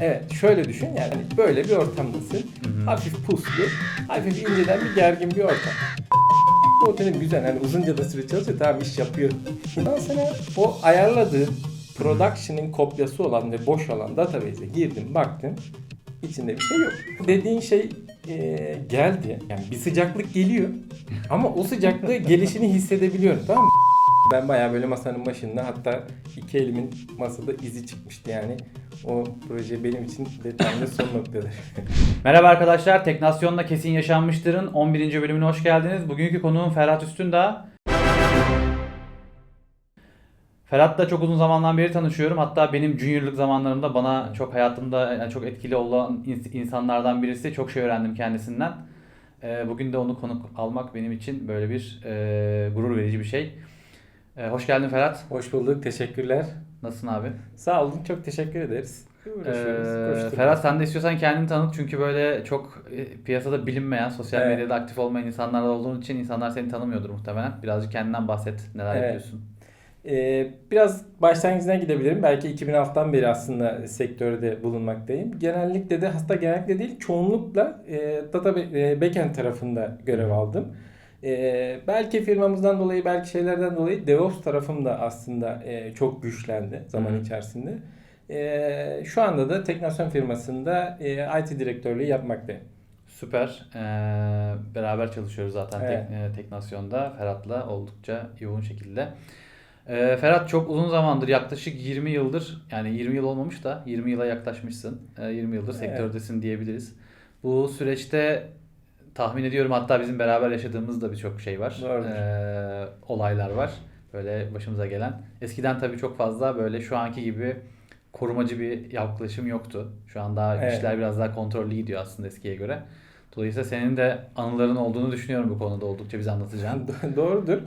Evet şöyle düşün yani böyle bir ortamdasın. Hafif puslu, hafif inceden bir gergin bir ortam. Bu otelin güzel hani uzunca da süre çalışıyor tamam iş yapıyor. Ondan sonra o ayarladığın production'ın kopyası olan ve boş olan database'e girdim baktım içinde bir şey yok. Dediğin şey e, geldi. Yani bir sıcaklık geliyor ama o sıcaklığı gelişini hissedebiliyorum tamam mı? Ben bayağı böyle masanın başında hatta iki elimin masada izi çıkmıştı yani. O proje benim için de tam da son noktadır. Merhaba arkadaşlar, Teknasyon'la Kesin Yaşanmıştır'ın 11. bölümüne hoş geldiniz. Bugünkü konuğum Ferhat Üstündağ. Ferhat'la çok uzun zamandan beri tanışıyorum. Hatta benim juniorlık zamanlarımda bana çok hayatımda yani çok etkili olan ins- insanlardan birisi. Çok şey öğrendim kendisinden. Ee, Bugün de onu konuk almak benim için böyle bir e, gurur verici bir şey. Ee, Hoş geldin Ferhat. Hoş bulduk, teşekkürler. Nasılsın abi? Sağ olun, çok teşekkür ederiz. Ee. Ferhat sen de istiyorsan kendini tanıt çünkü böyle çok e, piyasada bilinmeyen, sosyal Evet. medyada aktif olmayan insanlar olduğun için insanlar seni tanımıyordur muhtemelen. Birazcık kendinden bahset. Neler Evet. yapıyorsun? Ee, biraz başlangıcına gidebilirim. Belki 2006'dan beri aslında sektörde bulunmaktayım. Genellikle de hatta genellikle değil çoğunlukla e, data e, backend tarafında görev aldım. E, belki firmamızdan dolayı belki şeylerden dolayı DevOps tarafım da aslında e, çok güçlendi zaman Hı hı. içerisinde. E, şu anda da Teknosyon firmasında e, IT direktörlüğü yapmaktayım. Süper. Ee, beraber çalışıyoruz zaten Evet. tek, e, Teknasyon'da. Ferhat'la oldukça yoğun şekilde. Ee, Ferhat çok uzun zamandır yaklaşık 20 yıldır yani 20 yıl olmamış da 20 yıla yaklaşmışsın. Ee, 20 yıldır Evet. sektördesin diyebiliriz. Bu süreçte tahmin ediyorum hatta bizim beraber yaşadığımız da birçok şey var. Ee, olaylar var. Böyle başımıza gelen. Eskiden tabii çok fazla böyle şu anki gibi korumacı bir yaklaşım yoktu. Şu an daha Evet. işler biraz daha kontrollü gidiyor aslında eskiye göre. Dolayısıyla senin de anıların olduğunu düşünüyorum bu konuda oldukça bize anlatacaksın. Do- Doğrudur.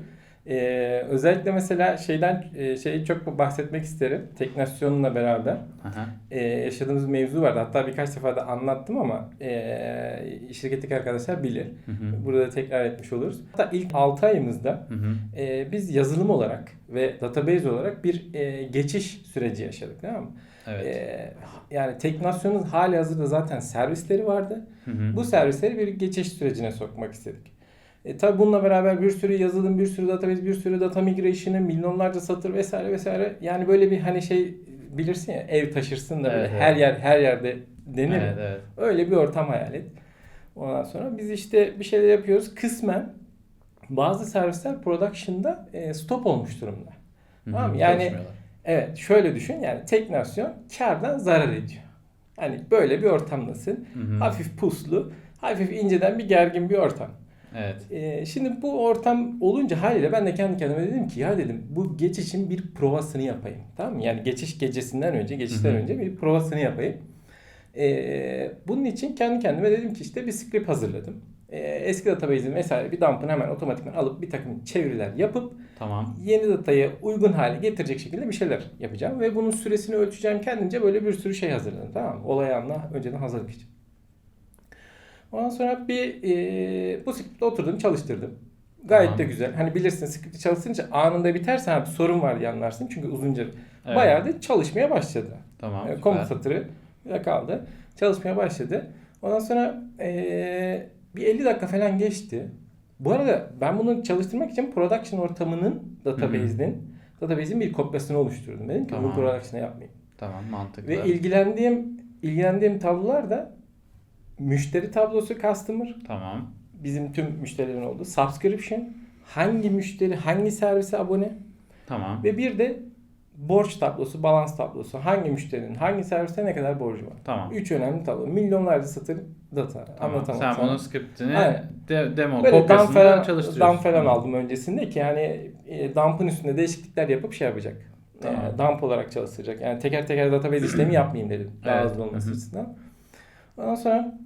Ee, özellikle mesela şeyden e, şeyi çok bahsetmek isterim. Teknasyonla beraber Aha. e, yaşadığımız mevzu vardı. Hatta birkaç defa da anlattım ama e, şirketteki arkadaşlar bilir. Hı hı. Burada da tekrar etmiş oluruz. Hatta ilk 6 ayımızda Hı hı. e, biz yazılım olarak ve database olarak bir e, geçiş süreci yaşadık. Değil mi? Evet. E, yani Teknasyon'un hali hazırda zaten servisleri vardı. Hı hı. Bu servisleri bir geçiş sürecine sokmak istedik. E, tabii bununla beraber bir sürü yazılım, bir sürü database, bir sürü data migration'ı, milyonlarca satır vesaire vesaire. Yani böyle bir hani şey bilirsin ya ev taşırsın da böyle Evet, evet. her yer her yerde denir. Evet, evet. Öyle bir ortam hayal et. Ondan sonra biz işte bir şeyler yapıyoruz. Kısmen bazı servisler production'da e, stop olmuş durumda. Hı hı. Tamam mı? Yani-. Evet şöyle düşün yani Teknosyon kardan zarar ediyor. Hani böyle bir ortamdasın. Hı hı. Hafif puslu, hafif inceden bir gergin bir ortam. Evet. Ee, şimdi bu ortam olunca haliyle ben de kendi kendime dedim ki ya dedim bu geçişin bir provasını yapayım. Tamam mı? Yani geçiş gecesinden önce, geçişten önce bir provasını yapayım. Ee, bunun için kendi kendime dedim ki işte bir script hazırladım. Ee, eski database'in vesaire bir dump'ını hemen otomatikman alıp bir takım çeviriler yapıp Tamam. yeni datayı uygun hale getirecek şekilde bir şeyler yapacağım. Ve bunun süresini ölçeceğim kendince böyle bir sürü şey hazırladım. Tamam mı? Olay anla önceden hazırlık için. Ondan sonra bir e, bu script'te oturdum çalıştırdım. Gayet Tamam. de güzel. Hani bilirsin script'i çalıştırınca anında biterse ha, bir sorun var diye anlarsın. Çünkü uzunca Evet. bayağı da çalışmaya başladı. Tamam. E, komut satırı kaldı. Çalışmaya başladı. Ondan sonra e, bir 50 dakika falan geçti. Bu arada ben bunu çalıştırmak için production ortamının database'in database'in bir kopyasını oluşturdum. Dedim ki Tamam. bu production'a yapmayayım. Tamam mantıklı. Ve ilgilendiğim ilgilendiğim tablolar da müşteri tablosu customer Tamam. bizim tüm müşterilerin olduğu subscription hangi müşteri hangi servise abone Tamam. ve bir de borç tablosu, balans tablosu. Hangi müşterinin hangi servise ne kadar borcu var? Tamam. Üç önemli tablo. Milyonlarca satır data. Tamam. Anlatamam Sen sana. bunun scriptini Aynen. de, demo Böyle dump falan, çalıştırıyorsun. dump falan aldım öncesinde ki hani e, dump'ın üstünde değişiklikler yapıp şey yapacak. Tamam. E, dump olarak çalıştıracak. Yani teker teker database işlemi yapmayayım dedim. Daha Evet. hızlı olması açısından. Ondan sonra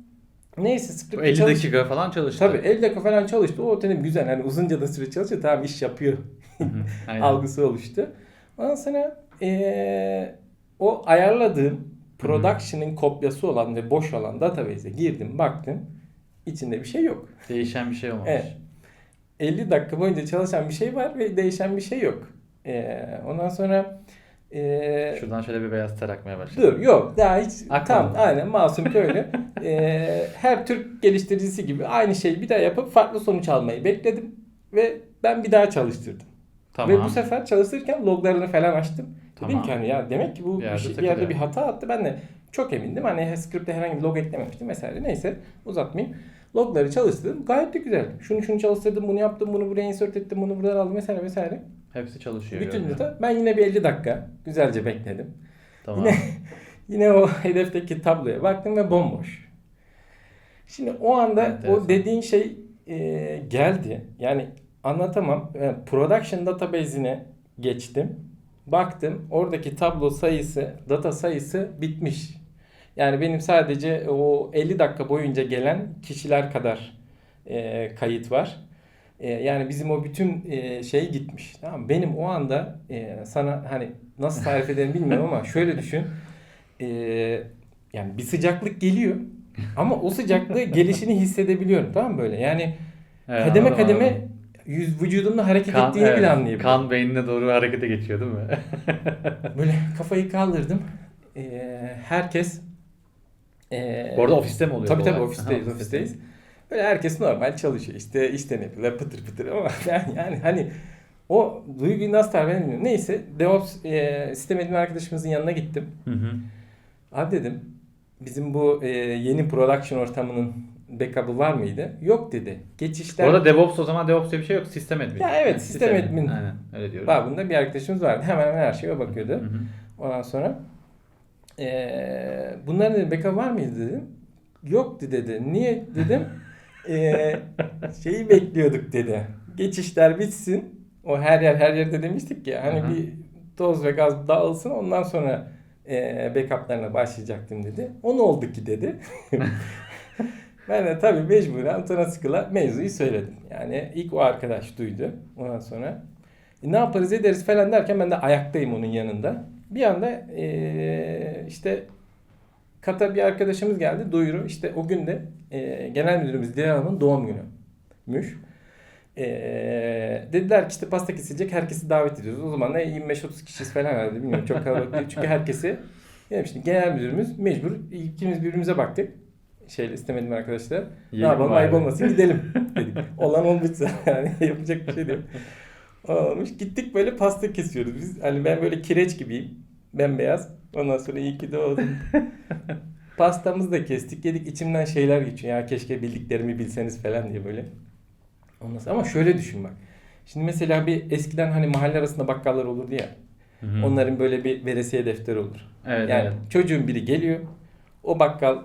neyse Bu script 50 çalış- dakika falan çalıştı. Tabii 50 dakika falan çalıştı. O dedim güzel. Hani uzunca da süre çalışıyor. Tamam iş yapıyor. Algısı oluştu. Ondan sonra eee, o ayarladığım production'ın kopyası olan ve boş olan database'e girdim baktım. içinde bir şey yok. Değişen bir şey olmamış. Evet. 50 dakika boyunca çalışan bir şey var ve değişen bir şey yok. Eee, ondan sonra Ee, Şuradan şöyle bir beyaz ter akmaya başladı. Dur yok daha hiç Akmadı. tam aynen masum köylü. Ee, her Türk geliştiricisi gibi aynı şeyi bir daha yapıp farklı sonuç almayı bekledim ve ben bir daha çalıştırdım. Tamam. Ve bu sefer çalışırken loglarını falan açtım. Dedim Tamam. ki hani ya demek ki bu Bir bir, yerde şey- bir yerde bir hata attı. Ben de çok emindim. Hani script'e herhangi bir log eklememiştim vesaire. Neyse uzatmayayım. Logları çalıştırdım. Gayet de güzel. Şunu şunu çalıştırdım, bunu yaptım, bunu buraya insert ettim, bunu buradan aldım vesaire vesaire. Hepsi çalışıyor. Bütün data. Ben yine bir 50 dakika güzelce bekledim. Tamam. Yine yine o hedefteki tabloya baktım ve bomboş. Şimdi o anda Enteresan. o dediğin şey e, geldi. Yani anlatamam. Yani production database'ine geçtim. Baktım oradaki tablo sayısı, data sayısı bitmiş. Yani benim sadece o 50 dakika boyunca gelen kişiler kadar e, kayıt var. E, yani bizim o bütün e, şey gitmiş. Tamam mı? Benim o anda e, sana hani nasıl tarif ederim bilmiyorum ama şöyle düşün. E, yani bir sıcaklık geliyor ama o sıcaklığı gelişini hissedebiliyorum. Tamam mı böyle? Yani Evet, kademe anladım, kademe anladım. yüz vücudumda hareket Kan, ettiğini evet, bile anlayabiliyorum. kan beynine doğru harekete geçiyor değil mi? Böyle kafayı kaldırdım. E, herkes e, Bu arada ofiste mi oluyor? Tabii tabii olay? ofisteyiz, Aha, ofisteyiz. Böyle herkes normal çalışıyor. İşte işten yapıyorlar pıtır pıtır ama ben yani hani o duyguyu nasıl tarif edeyim bilmiyorum. Neyse DevOps e, sistem admin arkadaşımızın yanına gittim. Hı hı. Abi dedim bizim bu e, yeni production ortamının backup'ı var mıydı? Yok dedi. Geçişler arada DevOps o zaman DevOps diye bir şey yok. Sistem admin. Ya evet, sistem admin. Aynen öyle diyoruz. babında bir arkadaşımız vardı. Hemen hemen her şeye bakıyordu. Hı hı. Ondan sonra eee bunların dedi backup var mıydı dedim. Yoktu dedi. Niye dedim. Eee şeyi bekliyorduk dedi. Geçişler bitsin. O her yer her yerde demiştik ya. Hani Hı hı. bir toz ve gaz dağılsın ondan sonra eee backup'larına başlayacaktım dedi. O ne oldu ki dedi. ben de tabii mecburen utana sıkıla mevzuyu söyledim. Yani ilk o arkadaş duydu. Ondan sonra e, ne yaparız ederiz falan derken ben de ayaktayım onun yanında. Bir anda eee, işte kata bir arkadaşımız geldi duyuru. İşte o gün de eee, genel müdürümüz Dilan Hanım'ın doğum günüymüş. Eee, dediler ki işte pasta kesilecek herkesi davet ediyoruz. O zaman da 25-30 kişiyiz falan herhalde bilmiyorum çok kalabalık değil. Çünkü herkesi yani işte genel müdürümüz mecbur ikimiz birbirimize baktık. Şeyle istemedim arkadaşlar. Ne yapalım ayıp olmasın gidelim dedik. Olan olmuşsa yani yapacak bir şey değil. Olmuş. Gittik böyle pasta kesiyoruz biz. Hani ben böyle kireç gibiyim. Bembeyaz. Ondan sonra iyi ki doğdun. Pastamızı da kestik. Yedik içimden şeyler geçiyor. Ya keşke bildiklerimi bilseniz falan diye böyle. Ondan sonra, ama şöyle düşün bak. Şimdi mesela bir eskiden hani mahalle arasında bakkallar olurdu ya. Hı hı. Onların böyle bir veresiye defteri olur. Evet, yani evet. çocuğun biri geliyor. O bakkal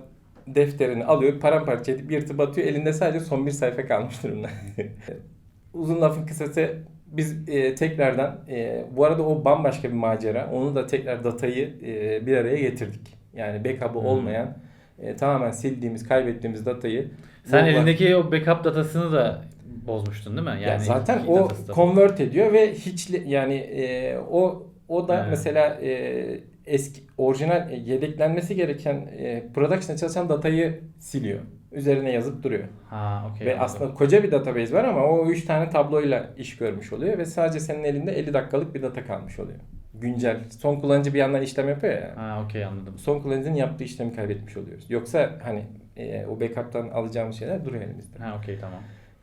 defterini alıyor, paramparça edip yırtıp atıyor. Elinde sadece son bir sayfa kalmış durumda. Uzun lafın kısası biz e, tekrardan e, bu arada o bambaşka bir macera. Onu da tekrar datayı e, bir araya getirdik. Yani backup'ı Hmm. olmayan e, tamamen sildiğimiz, kaybettiğimiz datayı Sen logla- elindeki o backup datasını da bozmuştun değil mi? ya zaten o da. convert ediyor ve hiç yani e, o o da Evet. mesela e, eski orijinal e, yedeklenmesi gereken e, production'da çalışan datayı siliyor. Üzerine yazıp duruyor. Ha, okey. ve anladım. aslında koca bir database var ama o 3 tane tabloyla iş görmüş oluyor ve sadece senin elinde 50 dakikalık bir data kalmış oluyor. Güncel. Son kullanıcı bir yandan işlem yapıyor ya. Ha, okey anladım. Son kullanıcının yaptığı işlemi kaybetmiş oluyoruz. Yoksa hani e, o backup'tan alacağımız şeyler duruyor elimizde. Ha, okey tamam.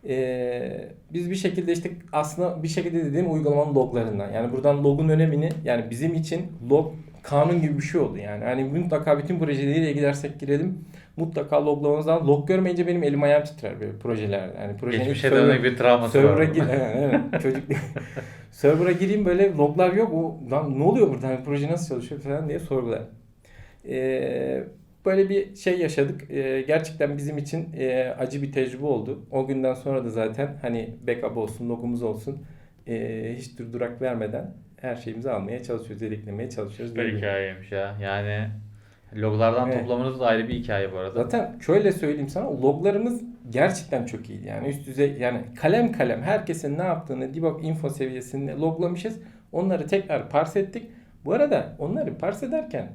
Ee, biz bir şekilde işte aslında bir şekilde dediğim uygulamanın loglarından. Yani buradan logun önemini yani bizim için log kanun gibi bir şey oldu yani. Hani mutlaka bütün projeleriyle gidersek girelim mutlaka loglamamız lazım. Log görmeyince benim elim ayağım titrer böyle projelerde. Yani projenin Geçmişe server- dönük bir travması var. server'a orada. gir, evet, evet. çocuk server'a gireyim böyle loglar yok. O lan ne oluyor burada? Hani proje nasıl çalışıyor falan diye sorgular. Ee, böyle bir şey yaşadık. Ee, gerçekten bizim için e, acı bir tecrübe oldu. O günden sonra da zaten hani backup olsun, logumuz olsun e, hiç dur durak vermeden her şeyimizi almaya çalışıyoruz, yedeklemeye çalışıyoruz. Süper hikayeymiş ya. Yani loglardan Evet. toplamanız da ayrı bir hikaye bu arada. Zaten şöyle söyleyeyim sana loglarımız gerçekten çok iyiydi. Yani üst düzey yani kalem kalem herkesin ne yaptığını debug info seviyesinde loglamışız. Onları tekrar parse ettik. Bu arada onları parse ederken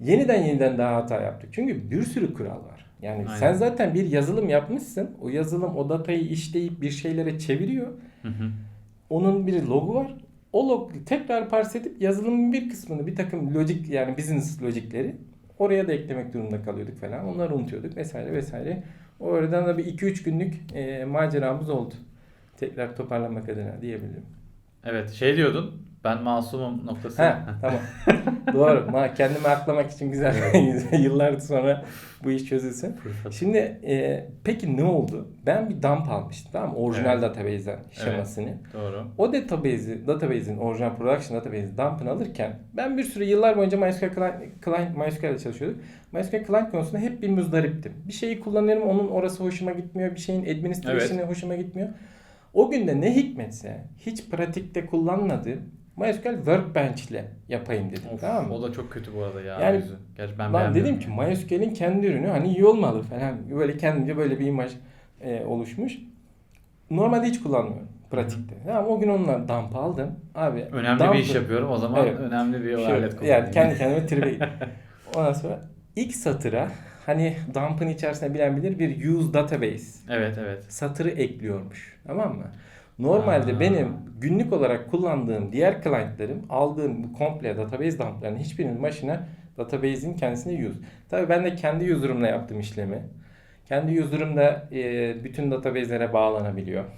yeniden yeniden daha hata yaptık. Çünkü bir sürü kural var. Yani Aynen. sen zaten bir yazılım yapmışsın. O yazılım o datayı işleyip bir şeylere çeviriyor. Hı hı. Onun bir logu var. O log tekrar parse edip yazılımın bir kısmını bir takım lojik yani business lojikleri oraya da eklemek durumunda kalıyorduk falan. Onları unutuyorduk vesaire vesaire. O aradan da bir 2-3 günlük e, maceramız oldu. Tekrar toparlanmak adına diyebilirim. Evet şey diyordun. Ben masumum noktası. Ha tamam. Doğru. Ma kendimi aklamak için güzel. Yıllar sonra bu iş çözülsün. Şimdi e, peki ne oldu? Ben bir dump almıştım tamam mı? Orijinal Evet. database'den şemasını. Doğru. O database'i, database'in orijinal production database'i dump'ını alırken ben bir süre yıllar boyunca MySQL client, client MySQL ile çalışıyorduk. MySQL client konusunda hep bir muzdariptim. Bir şeyi kullanıyorum onun orası hoşuma gitmiyor. Bir şeyin administration'ı hoşuma gitmiyor. O günde ne hikmetse hiç pratikte kullanmadığım MySQL Workbench ile yapayım dedim. Of, tamam mı? O da çok kötü bu arada ya. Yani- yüzü. Gerçi ben Lan dedim ki. MySQL'in kendi ürünü hani iyi olmalı falan. Böyle kendimce böyle bir imaj e, oluşmuş. Normalde hiç kullanmıyorum pratikte. Tamam o gün onunla dump aldım. Abi Önemli dump'ı- bir iş yapıyorum. O zaman Evet. önemli bir Şöyle, alet kullanayım. yani kendi kendime tribe gittim. Ondan sonra ilk satıra hani dump'ın içerisinde bilen bilir bir use database Evet evet. satırı ekliyormuş. Tamam mı? Normalde Aa. benim günlük olarak kullandığım diğer client'larım aldığım bu komple database dump'larının hiçbirinin başına database'in kendisine use. Tabii ben de kendi user'ımla yaptım işlemi. Kendi user'ım da e, bütün database'lere bağlanabiliyor.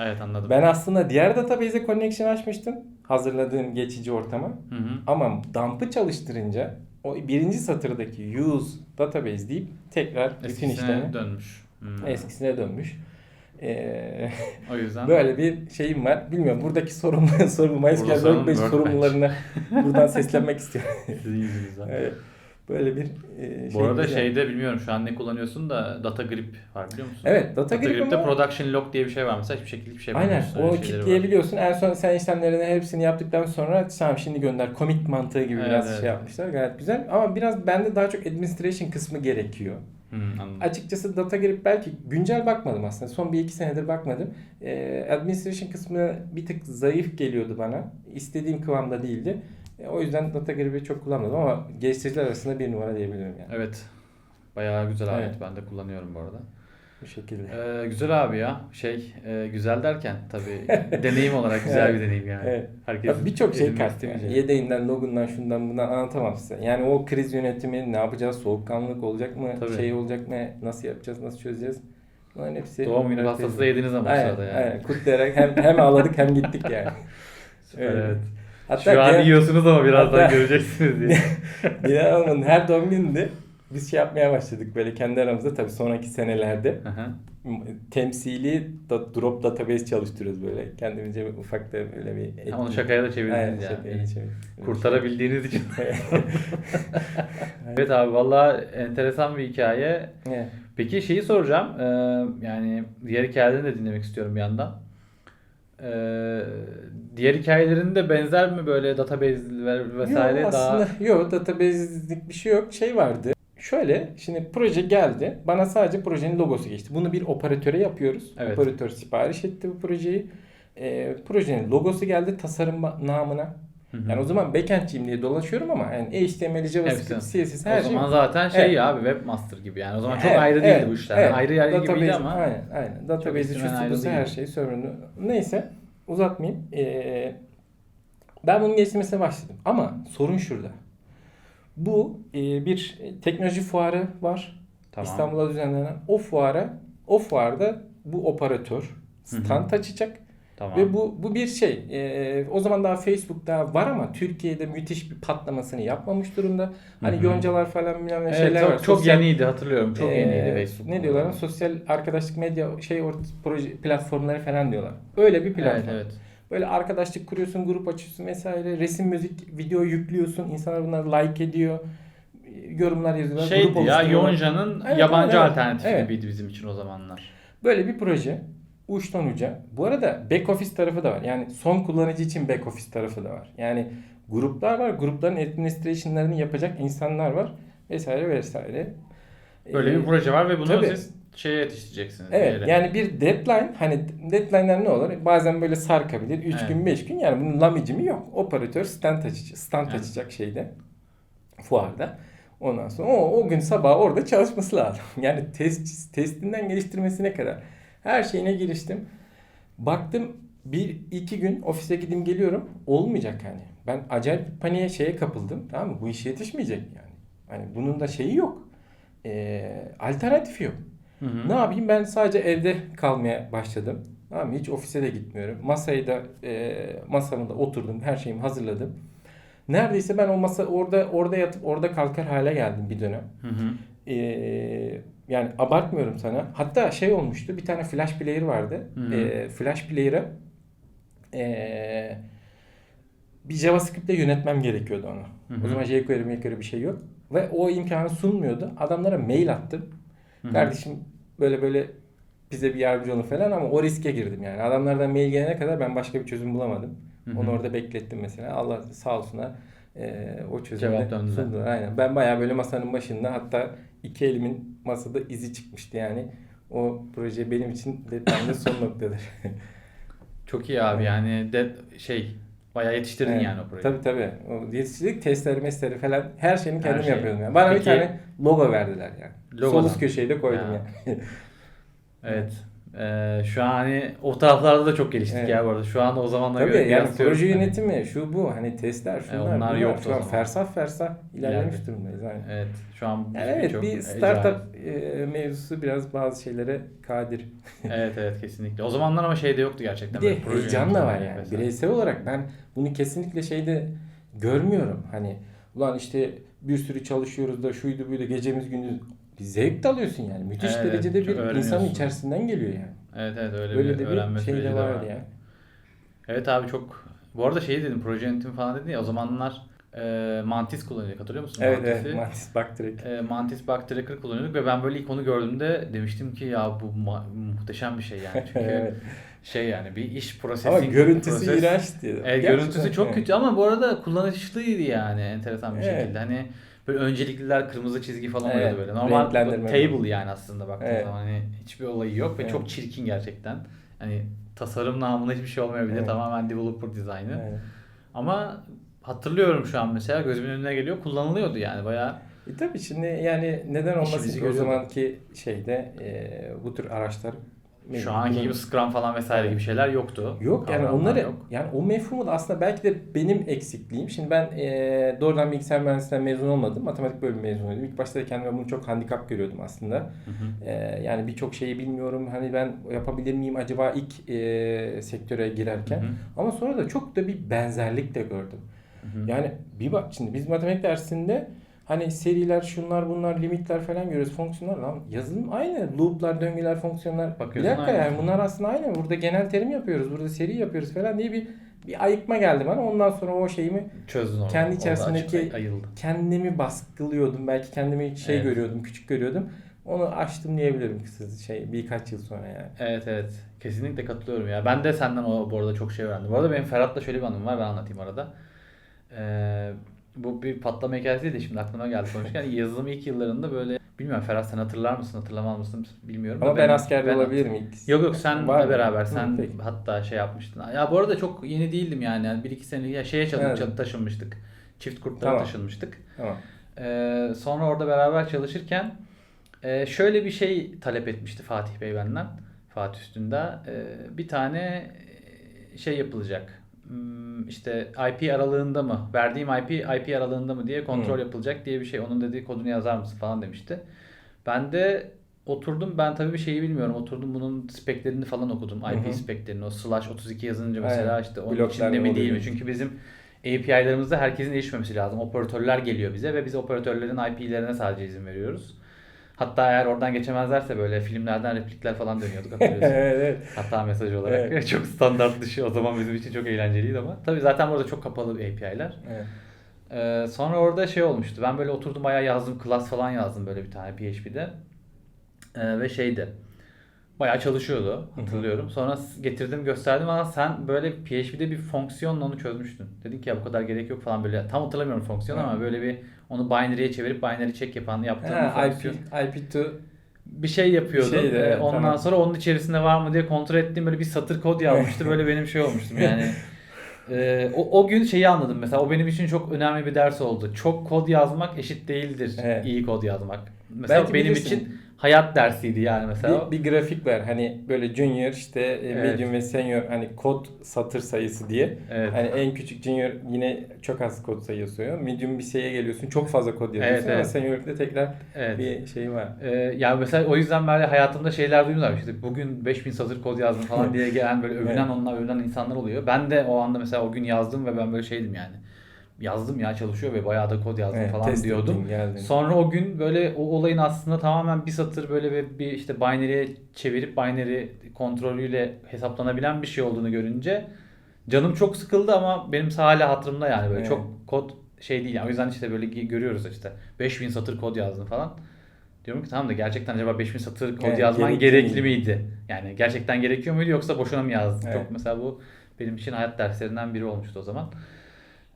Evet anladım. Ben aslında diğer database'e connection açmıştım. Hazırladığım geçici ortama. Hı hı. Ama dump'ı çalıştırınca o birinci satırdaki use database deyip tekrar bütün Eskisine işlemi dönmüş. Hmm. eskisine dönmüş. Ee, O yüzden böyle bir şeyim var. Bilmiyorum buradaki sorumlu sorumlu MySQL Workbench sorumlularına buradan seslenmek istiyorum. sizin yüzünüzden. Evet. Böyle bir e, Bu arada var. şeyde bilmiyorum şu an ne kullanıyorsun da data grip var biliyor musun? Evet, data grip grip'te ama- production log diye bir şey var mesela hiçbir şekilde bir şey Aynen. O kitleyebiliyorsun. En son sen işlemlerini hepsini yaptıktan sonra tamam şimdi gönder. Commit mantığı gibi Evet, biraz evet. şey yapmışlar. Gayet güzel. Ama biraz bende daha çok administration kısmı gerekiyor. Anladım. Açıkçası data girip belki güncel bakmadım aslında. Son bir iki senedir bakmadım. Ee, administration kısmı bir tık zayıf geliyordu bana. İstediğim kıvamda değildi. E, o yüzden data gribi çok kullanmadım ama geliştiriciler arasında bir numara diyebilirim yani. Evet. Bayağı güzel alet. Evet. Ben de kullanıyorum bu arada. Bu şekilde. Ee, güzel abi ya. Şey e, güzel derken tabii deneyim olarak güzel bir deneyim yani. Evet. Herkes Ya Birçok şey istemeyecek. Yani. Yedeğinden, logundan, şundan bundan anlatamam size. Yani o kriz yönetimi ne yapacağız? Soğukkanlılık olacak mı? Tabii. Şey olacak mı? Nasıl yapacağız? Nasıl çözeceğiz? Bunların hepsi... Doğum günü pastası da yediniz ama Aynen, sırada yani. aynen. Kutlayarak hem, hem ağladık hem gittik yani. Evet. evet. Hatta Şu an yiyorsunuz ama birazdan göreceksiniz diye. Bilal Hanım'ın her doğum gününde biz şey yapmaya başladık böyle kendi aramızda tabii sonraki senelerde hı. temsili da, drop database çalıştırıyoruz böyle. Kendimizce bir ufak da böyle bir etkinlik. Onu şakaya da çevirdiniz Aynen, yani. şakaya çevirdik. Kurtarabildiğiniz için. evet abi valla enteresan bir hikaye. Evet. Peki şeyi soracağım. Ee, yani diğer hikayelerini de dinlemek istiyorum bir yandan. Ee, diğer hikayelerinde benzer mi böyle database ve- vesaire yok, daha aslında yok database'lik bir şey yok. Şey vardı. Şöyle şimdi proje geldi. Bana sadece projenin logosu geçti. Bunu bir operatöre yapıyoruz. Evet. Operatör sipariş etti bu projeyi. Ee, projenin logosu geldi tasarım namına. Hı hı. Yani o zaman backend'ciyim diye dolaşıyorum ama yani HTML, JavaScript. CSS her o şey. zaman zaten şey Evet. ya abi webmaster gibi yani. O zaman çok Evet, ayrı değildi evet, bu işler. evet. Ayrı yer gibiydi Database- ama. Aynen aynen. Database'i şu ayrı her şey sorunu. Neyse uzatmayayım. Ee, ben bunun geliştirmesine başladım. Ama sorun şurada. Bu e, bir teknoloji fuarı var. Tamam. İstanbul'da düzenlenen. O fuara, o fuarda bu operatör stand açacak. Tamam. Ve bu bu bir şey. Ee, o zaman daha Facebook'ta var ama Türkiye'de müthiş bir patlamasını yapmamış durumda. Hani Hı hı. yoncalar falan bilmem ne evet, şeyler çok, var. çok Sosyal- yeniydi hatırlıyorum. Çok ee, yeniydi Facebook. Ne diyorlar? Sosyal arkadaşlık medya şey proje platformları falan diyorlar. Öyle bir platform. Evet evet. Böyle arkadaşlık kuruyorsun, grup açıyorsun vesaire. Resim, müzik, video yüklüyorsun. İnsanlar bunları like ediyor. Yorumlar yazıyorlar. grup Şeydi ya. Yonca'nın Evet, yabancı evet, alternatifi evet. gibiydi bizim için o zamanlar. Böyle bir proje uçtan uca. Bu arada back office tarafı da var. Yani son kullanıcı için back office tarafı da var. Yani gruplar var. Grupların administration'larını yapacak insanlar var. Vesaire vesaire. Böyle Ee, bir proje var ve bunu tabii. siz şeye yetiştireceksiniz. bir Evet yere. yani bir deadline hani deadline'ler ne olur? Bazen böyle sarkabilir. 3 Evet. gün 5 gün yani bunun lamicimi yok. Operatör stand açacak, stand Evet. açacak şeyde fuarda. Ondan sonra o, o gün sabah orada çalışması lazım. Yani test, testinden geliştirmesine kadar her şeyine giriştim. Baktım bir iki gün ofise gidip geliyorum olmayacak yani. Ben acayip bir paniğe şeye kapıldım tamam mı? Bu iş yetişmeyecek yani. Hani bunun da şeyi yok. Ee, alternatifi yok. Hı hı. Ne yapayım ben sadece evde kalmaya başladım. Tamam? Hiç ofise de gitmiyorum. Masayı da e, masamda oturdum. Her şeyimi hazırladım. Neredeyse ben o masa orada orada yatıp orada kalkar hale geldim bir dönem. Hı hı. Ee, yani abartmıyorum sana. Hatta şey olmuştu. Bir tane flash player vardı. Hı hı. Ee, flash player'ı ee, bir JavaScript'te yönetmem gerekiyordu onu. Hı hı. O zaman jQuery, jQuery bir şey yok. Ve o imkanı sunmuyordu. Adamlara mail attım. Kardeşim böyle böyle bize bir yardımcı olun falan ama o riske girdim yani. Adamlardan mail gelene kadar ben başka bir çözüm bulamadım. Hı hı. Onu orada beklettim mesela. Allah sağ olsun ha, e, o çözümü Cevap döndü. sundu. Aynen. Ben bayağı böyle masanın başında hatta iki elimin masada izi çıkmıştı yani. O proje benim için de bende son noktadır. Çok iyi abi yani de şey bayağı yetiştirdin Evet. yani o projeyi. Tabii tabii. O yetiştirdik testleri, mestleri falan her şeyini Her kendim şey. yapıyordum yani. Bana Peki- bir tane logo verdiler yani. Logodan. Sol üst köşeyi de koydum Ya. yani. Evet. Ee, şu an hani o taraflarda da çok geliştik Evet. ya bu arada. Şu anda o zamanlara Tabii göre yani proje Hani- yönetimi şu bu hani testler şunlar onlar bunlar yoktu şu an fersah fersah ilerlemiş İleride. durumdayız aynen. Evet. Şu an Yani evet çok bir startup e, mevzusu biraz bazı şeylere kadir. Evet evet kesinlikle. O zamanlar ama şey de yoktu gerçekten. Bir de heyecan da var yani. vesaire. Bireysel olarak ben bunu kesinlikle şeyde görmüyorum. Hani ulan işte bir sürü çalışıyoruz da şuydu buydu gecemiz gündüz bir zevk de alıyorsun yani. Müthiş Evet, derecede bir insanın içerisinden geliyor yani. Evet evet öyle Böyle bir de öğrenme bir şey de var var. yani. Evet abi çok... Bu arada şey dedim proje yönetimi falan dedin ya o zamanlar e, Mantis kullanıyorduk hatırlıyor musun? Evet Mantis'i? evet Mantis bak direkt. E, Mantis Bug Tracker kullanıyorduk ve ben böyle ilk onu gördüğümde demiştim ki ya bu ma- muhteşem bir şey yani. Çünkü Evet. şey yani bir iş Ama processing görüntüsü proses- iğrençti. Gerçekten, görüntüsü çok kötü ama bu arada kullanışlıydı yani enteresan bir Evet. şekilde. Hani böyle öncelikliler kırmızı çizgi falan Evet, oluyordu böyle. Normal table yani aslında baktığın Evet. zaman hani hiçbir olayı yok ve Evet. çok çirkin gerçekten. Hani tasarım namına hiçbir şey olmayabilir. Evet. Tamamen developer dizaynı. Evet. Ama hatırlıyorum şu an mesela gözümün önüne geliyor kullanılıyordu yani bayağı. E tabii şimdi yani neden olmasın ki o zamanki şeyde e, bu tür araçlar Şu anki gibi Scrum falan vesaire gibi şeyler yoktu. Yok yani Kavramlar onları yok. yani o mefhumu da aslında belki de benim eksikliğim. Şimdi ben e, doğrudan bilgisayar mühendisliğinden mezun olmadım. Matematik bölümü mezunuyum. İlk başta da kendime bunu çok handikap görüyordum aslında. Hı hı. E, yani birçok şeyi bilmiyorum. Hani ben yapabilir miyim acaba ilk e, sektöre girerken. Hı hı. Ama sonra da çok da bir benzerlik de gördüm. Hı hı. Yani bir bak şimdi biz matematik dersinde hani seriler, şunlar bunlar, limitler falan görüyoruz. Fonksiyonlar lan yazılım aynı. Loop'lar, döngüler, fonksiyonlar. Bir Bakıyorsun dakika aynı. yani bunlar aslında aynı. Burada genel terim yapıyoruz. Burada seri yapıyoruz falan diye bir bir ayıkma geldi bana. Ondan sonra o şeyimi Çözdün orada. Kendi içerisindeki- kendimi baskılıyordum. Belki kendimi şey Evet. görüyordum, küçük görüyordum. Onu açtım diyebilirim kısa şey birkaç yıl sonra yani. Evet evet. Kesinlikle katılıyorum ya. Ben de senden o bu arada çok şey öğrendim. Bu arada benim Ferhat'la şöyle bir anım var. Ben anlatayım arada. Ee, bu bir patlama hikayesi değil de şimdi aklıma geldi konuşurken. yazılım ilk yıllarında böyle bilmiyorum Ferhat sen hatırlar mısın hatırlamaz mısın bilmiyorum. Ama ben, ben- askerde olabilirim ilk. Yok yok senle Var beraber Hı, sen peki. hatta şey yapmıştın. Ya bu arada çok yeni değildim yani. yani bir iki sene ya şeye çalın, Evet. taşınmıştık. Çift kurtlara Tamam. taşınmıştık. Tamam. Ee, sonra orada beraber çalışırken e, şöyle bir şey talep etmişti Fatih Bey benden. Fatih Üstünde. Ee, bir tane e, şey yapılacak. Hmm, işte IP aralığında mı? Verdiğim IP IP aralığında mı diye kontrol Hı. yapılacak diye bir şey. Onun dediği kodunu yazar mısın falan demişti. Ben de oturdum. Ben tabii bir şeyi bilmiyorum. Oturdum bunun speklerini falan okudum. IP Hı hı. speklerini. O slash 32 yazınca mesela Aynen. işte onun Bloklar içinde mi değil mi? Çünkü bizim API'larımızda herkesin erişmemesi lazım. Operatörler geliyor bize ve biz operatörlerin IP'lerine sadece izin veriyoruz. Hatta eğer oradan geçemezlerse böyle filmlerden replikler falan dönüyorduk hatırlıyorsun. evet. Hatta mesaj olarak. Evet. çok standart dışı o zaman bizim için çok eğlenceliydi ama. Tabii zaten burada çok kapalı API'ler. evet. Ee, sonra orada şey olmuştu. Ben böyle oturdum bayağı yazdım. Class falan yazdım böyle bir tane PHP'de. Ee, ve şeydi. Bayağı çalışıyordu hatırlıyorum. Sonra getirdim gösterdim ama sen böyle PHP'de bir fonksiyonla onu çözmüştün. Dedin ki ya bu kadar gerek yok falan böyle. Tam hatırlamıyorum fonksiyonu ama böyle bir onu binary'e çevirip binary check yapan yaptığın bir Ha, IP, fonksiyon. IP2 Bir şey yapıyordun. Bir şeydi, evet, Ondan tamam. sonra onun içerisinde var mı diye kontrol ettiğim böyle bir satır kod yazmıştı. böyle benim şey olmuştum yani. Ee, o, o gün şeyi anladım mesela. O benim için çok önemli bir ders oldu. Çok kod yazmak eşit değildir Evet. iyi kod yazmak. Mesela Belki benim bilirsin. için hayat dersiydi yani mesela. Bir, bir grafik var hani böyle junior işte e, Evet. medium ve senior hani kod satır sayısı diye. Evet. Hani en küçük junior yine çok az kod sayısı oluyor. Medium bir şeye geliyorsun çok fazla kod yazıyorsun Evet, ama evet. senior'de tekrar evet. bir şey var. Ee, ya mesela o yüzden böyle hayatımda şeyler duydum da işte bugün 5000 satır kod yazdım falan diye gelen böyle övünen Evet. onlar övünen insanlar oluyor. Ben de o anda mesela o gün yazdım ve ben böyle şeydim yani. Yazdım ya çalışıyor ve bayağı da kod yazdım Evet, falan diyordum. geldin. Sonra o gün böyle o olayın aslında tamamen bir satır böyle bir, bir işte binary'e çevirip binary kontrolüyle hesaplanabilen bir şey olduğunu görünce canım çok sıkıldı ama benim hala hatırımda yani böyle Evet. çok kod şey değil yani. O yüzden işte böyle görüyoruz işte 5000 satır kod yazdın falan. Diyorum ki tamam da gerçekten acaba 5000 satır kod Evet, yazman gerekli gerekli, miydi? miydi? Yani gerçekten gerekiyor muydu yoksa boşuna mı yazdın? Evet. Çok mesela bu benim için hayat derslerinden biri olmuştu o zaman.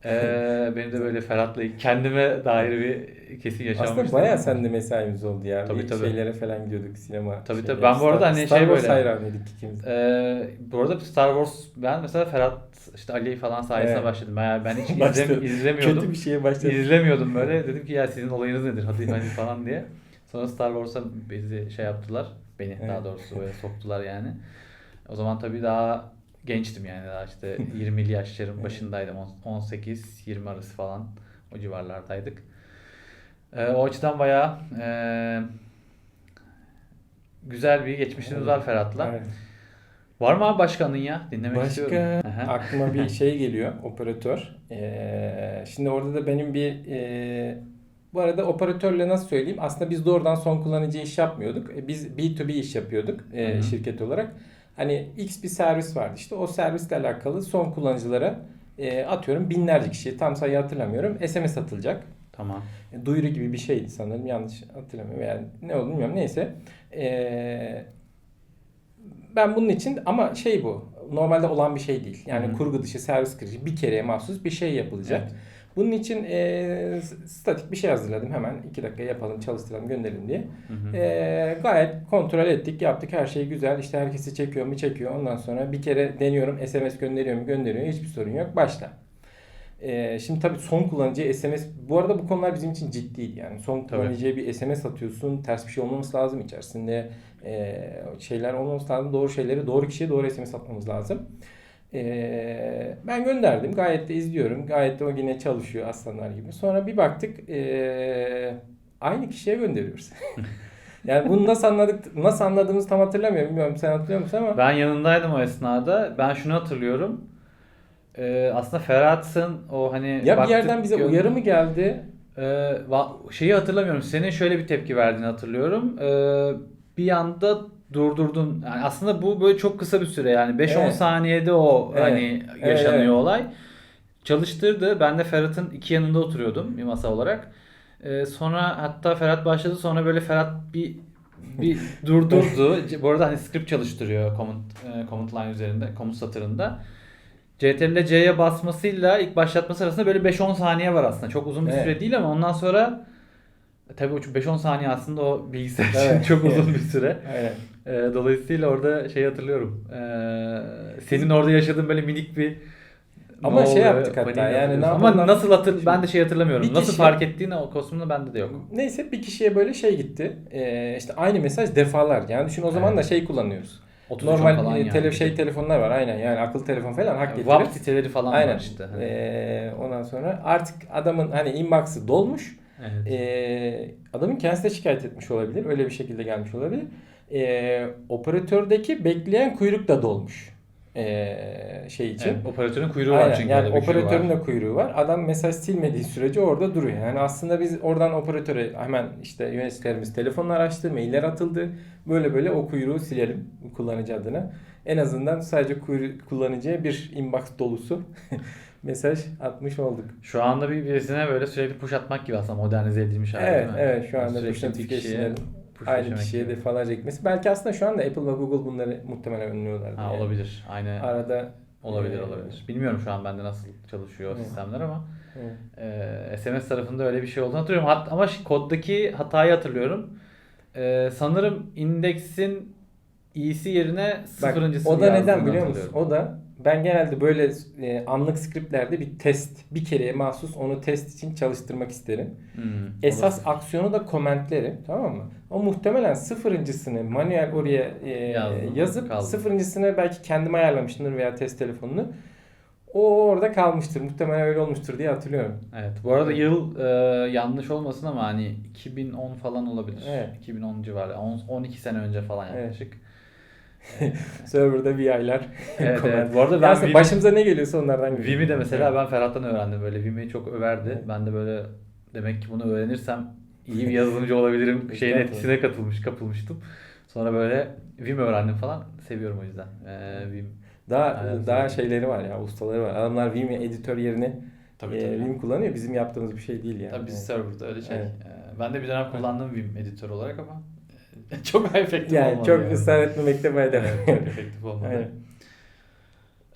Ee, benim de böyle Ferhat'la kendime dair bir kesin yaşanmıştı. Aslında bayağı sende mesaimiz oldu ya. Tabii, bir tabii. şeylere falan gidiyorduk sinema. Tabii, tabii. Ben bu arada Star- hani Star şey Wars böyle- hayranıydık ikimiz. Ee, bu arada Star Wars ben mesela Ferhat işte Ali falan sayesinde Evet. başladım. Yani ben hiç izlem, izlemiyordum. Kötü bir şeye başladık. İzlemiyordum böyle. Dedim ki ya sizin olayınız nedir? Hadi hadi falan diye. Sonra Star Wars'a bizi şey yaptılar. Beni daha Evet. doğrusu böyle soktular yani. O zaman tabii daha gençtim yani daha işte 20'li yaşlarım başındaydım. 18-20 arası falan o civarlardaydık. Ee, o açıdan bayağı ee, güzel bir geçmişimiz var Ferhat'la. Evet. Var mı abi başka anın ya? Dinlemek istiyorum. Başka aklıma bir şey geliyor operatör. Ee, şimdi orada da benim bir e, bu arada operatörle nasıl söyleyeyim? Aslında biz doğrudan son kullanıcı iş yapmıyorduk. E, Biz B2B iş yapıyorduk e, şirket olarak. Hani X bir servis vardı işte o servisle alakalı son kullanıcılara e, atıyorum binlerce kişi tam sayı hatırlamıyorum SMS atılacak. Tamam. E, duyuru gibi bir şeydi sanırım yanlış hatırlamıyorum yani ne olduğunu bilmiyorum neyse. Ee, ben bunun için ama şey bu normalde olan bir şey değil. Yani Hı hı. kurgu dışı servis kırıcı bir kereye mahsus bir şey yapılacak. Evet. Bunun için e, statik bir şey hazırladım. Hemen iki dakika yapalım çalıştıralım gönderelim diye. Hı hı. E, gayet kontrol ettik yaptık. Her şey güzel. İşte herkesi çekiyor mu? Çekiyor. Ondan sonra bir kere deniyorum SMS gönderiyor mu? Gönderiyor. Hiçbir sorun yok. Başla. Ee, şimdi tabii son kullanıcıya SMS bu arada bu konular bizim için ciddiydi yani. Son Tabii. kullanıcıya bir SMS atıyorsun ters bir şey olmaması lazım. İçerisinde e, şeyler olmaması lazım. Doğru şeyleri doğru kişiye doğru SMS atmamız lazım. Ee, ben gönderdim gayet de izliyorum gayet de o yine çalışıyor aslanlar gibi sonra bir baktık e, aynı kişiye gönderiyoruz. yani bunu nasıl anladık nasıl anladığımızı tam hatırlamıyorum bilmiyorum sen hatırlıyor musun ama Ben yanındaydım o esnada. Ben şunu hatırlıyorum. Ee, aslında Ferhat'ın o hani ya bir baktık, yerden bize gö- uyarı mı geldi Ee, şeyi hatırlamıyorum. Senin şöyle bir tepki verdiğini hatırlıyorum. Ee, bir anda durdurdun. Yani aslında bu böyle çok kısa bir süre yani 5-10 Evet. saniyede o Evet. hani yaşanıyor evet. olay. Çalıştırdı. Ben de Ferhat'ın iki yanında oturuyordum bir masa olarak. Ee, sonra hatta Ferhat başladı. Sonra böyle Ferhat bir bir durdurdu. Bu arada hani script çalıştırıyor command, e, command line üzerinde, komut satırında. CTRL C'ye basmasıyla ilk başlatması arasında böyle 5-10 saniye var aslında. Çok uzun bir Evet. süre değil ama ondan sonra tabii o 5-10 saniye aslında o bilgisayar için Evet. çok uzun bir süre. Aynen. E, dolayısıyla orada şey hatırlıyorum. E, senin orada yaşadığın böyle minik bir Ama ne şey yaptık hatta, yani ne Ama yapalım? nasıl hatır ben de şey hatırlamıyorum. Bir nasıl kişi- fark ettiğini o kostümde bende de yok. Neyse bir kişiye böyle şey gitti. Ee, işte aynı mesaj defalar. Yani düşün o zaman Evet. da şey kullanıyoruz. 33 Normal falan e, yani. tele, şey telefonlar var aynen yani akıllı telefon falan hak getirir. WAP siteleri falan Aynen. var işte. Ee, ondan sonra artık adamın hani inbox'ı dolmuş. Evet. Ee, adamın kendisi de şikayet etmiş olabilir. Öyle bir şekilde gelmiş olabilir. Ee, operatördeki bekleyen kuyruk da dolmuş. Ee, şey için. Evet, operatörün kuyruğu var Aynen. çünkü Yani kuyruğu operatörün var. de kuyruğu var. Adam mesaj silmediği sürece orada duruyor. Yani aslında biz oradan operatöre hemen işte yöneticilerimiz telefonlar açtı, mailler atıldı. Böyle böyle o kuyruğu silelim kullanıcı adına. En azından sadece kuyru- kullanıcıya bir inbox dolusu mesaj atmış olduk. Şu anda bir birisine böyle sürekli push atmak gibi aslında modernize edilmiş hali Evet, değil mi? evet şu anda Sürekli push notification'ların aynı kişiye defalarca gitmesi. Belki aslında şu anda Apple ve Google bunları muhtemelen önlüyorlar. Ha, olabilir. Aynı Arada olabilir e, olabilir. Bilmiyorum şu an bende nasıl çalışıyor Evet. sistemler ama evet. e, SMS tarafında öyle bir şey olduğunu hatırlıyorum. Hat, ama koddaki hatayı hatırlıyorum. E, sanırım indeksin iyisi yerine Bak, sıfırıncısı o da neden biliyor musun? O da Ben genelde böyle e, anlık skriptlerde bir test, bir kereye mahsus onu test için çalıştırmak isterim. Hmm, Esas olabilir. aksiyonu da komentlerim tamam mı? O muhtemelen sıfırıncısını manuel oraya e, Yazdım, yazıp kaldı. sıfırıncısını belki kendim ayarlamışımdır veya test telefonunu. O orada kalmıştır. Muhtemelen öyle olmuştur diye hatırlıyorum. Evet. Bu arada yıl e, yanlış olmasın ama hani 2010 falan olabilir. Evet. 2010 civarı. 10, 12 sene önce falan Evet. Server'da bir aylar. Evet, evet. Bu arada ben Aslında Vim- başımıza ne geliyorsa onlardan geliyor. Vim'i de mesela ben Ferhat'tan öğrendim böyle. Vim'i çok överdi. Evet. Ben de böyle demek ki bunu öğrenirsem iyi bir yazılımcı olabilirim şeyin etkisine katılmış, kapılmıştım. Sonra böyle Vim öğrendim falan. Seviyorum o yüzden. Ee, Vim. Daha Aynen, daha şeyleri var ya, ustaları var. Adamlar Vim editör yerine Tabii, e, tabii. Vim kullanıyor. Bizim yaptığımız bir şey değil yani. Tabii biz serverda öyle şey. Evet. Ben de bir dönem kullandım Vim editör olarak ama çok efektif yani olmadı. çok yani. ısrar etmemekte fayda var. Evet, çok efektif olmadı. Aynen.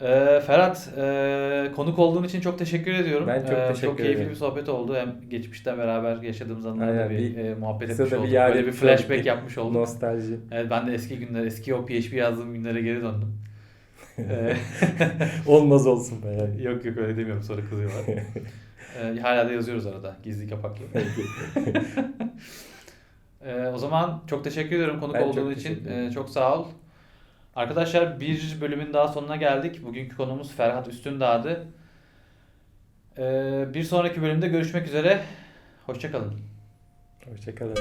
Ee, Ferhat, e, konuk olduğun için çok teşekkür ediyorum. Ben çok Ee, teşekkür Çok keyifli ederim. bir sohbet oldu. Hem geçmişten beraber yaşadığımız anlarda bir, bir- e, muhabbet etmiş bir olduk. yad Böyle bir flashback bir yapmış olduk. Nostalji. Evet, ben de eski günler, eski o PHP yazdığım günlere geri döndüm. Ee, Olmaz olsun be yani. yok yok öyle demiyorum sonra kızıyorlar. Ee, hala da yazıyoruz arada gizli kapaklı. Ee, o zaman çok teşekkür ediyorum konuk Ben çok olduğun teşekkür için. Ee, çok sağ ol. Arkadaşlar bir bölümün daha sonuna geldik. Bugünkü konumuz Ferhat Üstündağ'dı. Ee, bir sonraki bölümde görüşmek üzere. Hoşçakalın. Hoşçakalın.